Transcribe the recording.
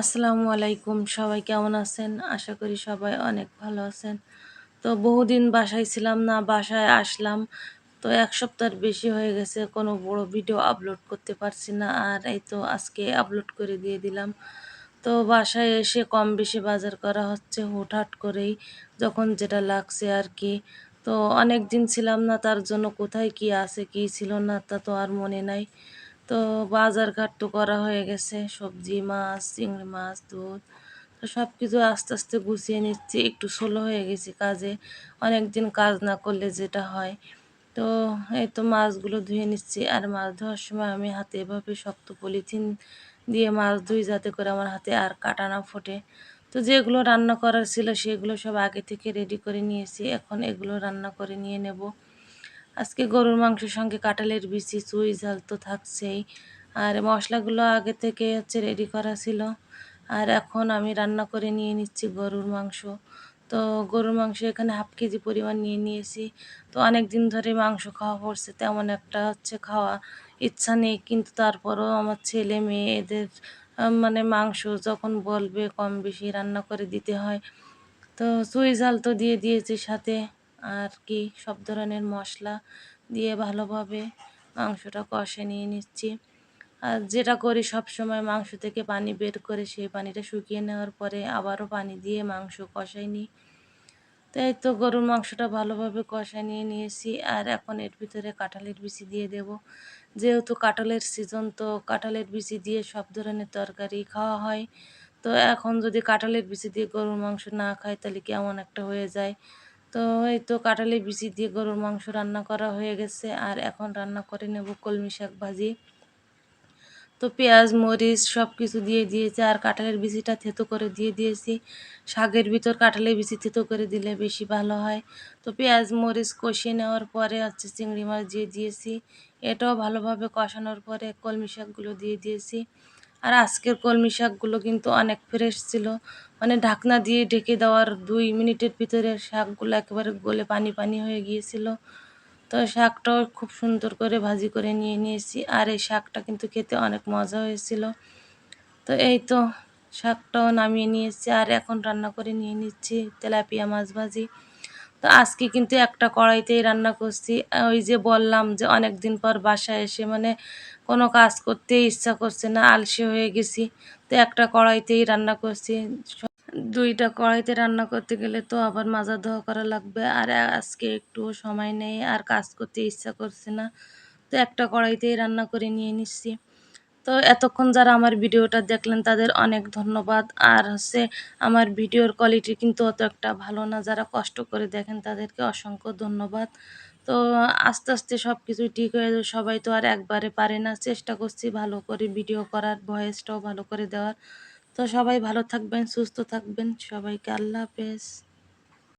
আসসালামু আলাইকুম। সবাই কেমন আছেন? আশা করি সবাই অনেক ভালো আছেন। তো বহুদিন বাসায় ছিলাম না, বাসায় আসলাম। তো এক সপ্তাহের বেশি হয়ে গেছে, কোনো বড় ভিডিও আপলোড করতে পারছি না। আর এই তো আজকে আপলোড করে দিয়ে দিলাম। তো বাসায় এসে কম বেশি বাজার করা হচ্ছে হুটহাট করেই, যখন যেটা লাগছে আর কি। তো অনেক দিন ছিলাম না, তার জন্য কোথায় কি আছে, কি ছিল না তা তো আর মনে নাই। তো বাজার ঘাট তো করা হয়ে গেছে। সবজি মাছ, চিংড়ি মাছ, দুধ, তো সব কিছু আস্তে আস্তে গুছিয়ে নিচ্ছি। একটু স্লো হয়ে গেছি কাজে। অনেক দিন কাজ না করলে যেটা হয়। তো এই তো মাছগুলো ধুয়ে নিচ্ছি। আর মাছ ধোয়ার সময় আমি হাতে এভাবে শক্ত পলিথিন দিয়ে মাছ ধুই যাতে করে আমার হাতে আর কাটা না ফোটে। তো যেগুলো রান্না করার ছিল সেগুলো সব আগে থেকে রেডি করে নিয়েছি। এখন এগুলো রান্না করে নিয়ে নেব। আজকে গরুর মাংসের সঙ্গে কাঁঠালের বিচি, চুই ঝাল তো থাকছেই। আর মশলাগুলো আগে থেকে হচ্ছে রেডি করা ছিল। আর এখন আমি রান্না করে নিয়ে নিচ্ছি গরুর মাংস। তো গরুর মাংস এখানে হাফ কেজি পরিমাণ নিয়ে নিয়েছি। তো অনেক দিন ধরে মাংস খাওয়া পড়ছে, তেমন একটা হচ্ছে খাওয়া ইচ্ছা নেই। কিন্তু তারপরও আমার ছেলে মেয়ে এদের মানে মাংস যখন বলবে কম বেশি রান্না করে দিতে হয়। তো চুই ঝাল তো দিয়ে দিয়েছি সাথে। আর কি সব ধরনের মশলা দিয়ে ভালোভাবে মাংসটা কষে নিয়ে নিচ্ছি। আর যেটা করি সব সময় মাংস থেকে পানি বের করে সেই পানিটা শুকিয়ে নেওয়ার পরে আবারও পানি দিয়ে মাংস কষাই নিই। তাই তো গরুর মাংসটা ভালোভাবে কষায় নিয়ে নিয়েছি আর এখন এর ভিতরে কাঁঠালের বিচি দিয়ে দেব। যেহেতু কাঁঠালের সিজন তো কাঁঠালের বিচি দিয়ে সব ধরনের তরকারি খাওয়া হয়, তো এখন যদি কাঁঠালের বিচি দিয়ে গরুর মাংস না খায় তাহলে কেমন একটা হয়ে যায়। তো এই তো কাঁঠালের বিচি দিয়ে গরুর মাংস রান্না করা হয়ে গেছে। আর এখন রান্না করে নেব কলমি শাক ভাজি। তো পেঁয়াজ, মরিচ সব কিছু দিয়ে দিয়েছি আর কাঁঠালের বিচিটা থেতো করে দিয়ে দিয়েছি। শাকের ভিতর কাঁঠালের বিচি থেতো করে দিলে বেশি ভালো হয়। তো পেঁয়াজ, মরিচ কষিয়ে নেওয়ার পরে হচ্ছে চিংড়ি মাছ দিয়ে দিয়েছি। এটাও ভালোভাবে কষানোর পরে কলমি শাকগুলো দিয়ে দিয়েছি। আর আজকের কলমি শাকগুলো কিন্তু অনেক ফ্রেশ ছিল। মানে ঢাকনা দিয়ে ঢেকে দেওয়ার দুই মিনিটের ভিতরে শাকগুলো একেবারে গলে পানি পানি হয়ে গিয়েছিল। তো শাকটাও খুব সুন্দর করে ভাজি করে নিয়ে নিয়েছি। আর এই শাকটা কিন্তু খেতে অনেক মজা হয়েছিল। তো এই তো শাকটাও নামিয়ে নিয়েছি। আর এখন রান্না করে নিয়ে নিচ্ছি তেলাপিয়া মাছ ভাজি। তো আজকে কিন্তু একটা কড়াইতেই রান্না করছি। ওই যে বললাম যে অনেক দিন পর বাসায় এসে মানে কোনো কাজ করতে ইচ্ছা করছে না, আলসে হয়ে গেছি। তো একটা কড়াইতেই রান্না করছি। দুইটা কড়াইতে রান্না করতে গেলে তো আবার মাজা ধোয়া করা লাগবে। আর আজকে একটু সময় নেই, আর কাজ করতে ইচ্ছা করছে না। তো একটা কড়াইতেই রান্না করে নিয়ে নিচ্ছি। তো এতক্ষণ যারা আমার ভিডিওটা দেখলেন তাদের অনেক ধন্যবাদ। আর হচ্ছে আমার ভিডিওর কোয়ালিটি কিন্তু অত একটা ভালো না, যারা কষ্ট করে দেখেন তাদেরকে অসংখ্য ধন্যবাদ। তো আস্তে আস্তে সব কিছুই ঠিক হয়ে যাবে, সবাই তো আর একবারে পারে না। চেষ্টা করছি ভালো করে ভিডিও করার ভয়েসটাও ভালো করে দেওয়ার। তো সবাই ভালো থাকবেন, সুস্থ থাকবেন। সবাইকে আল্লাহ হাফেজ।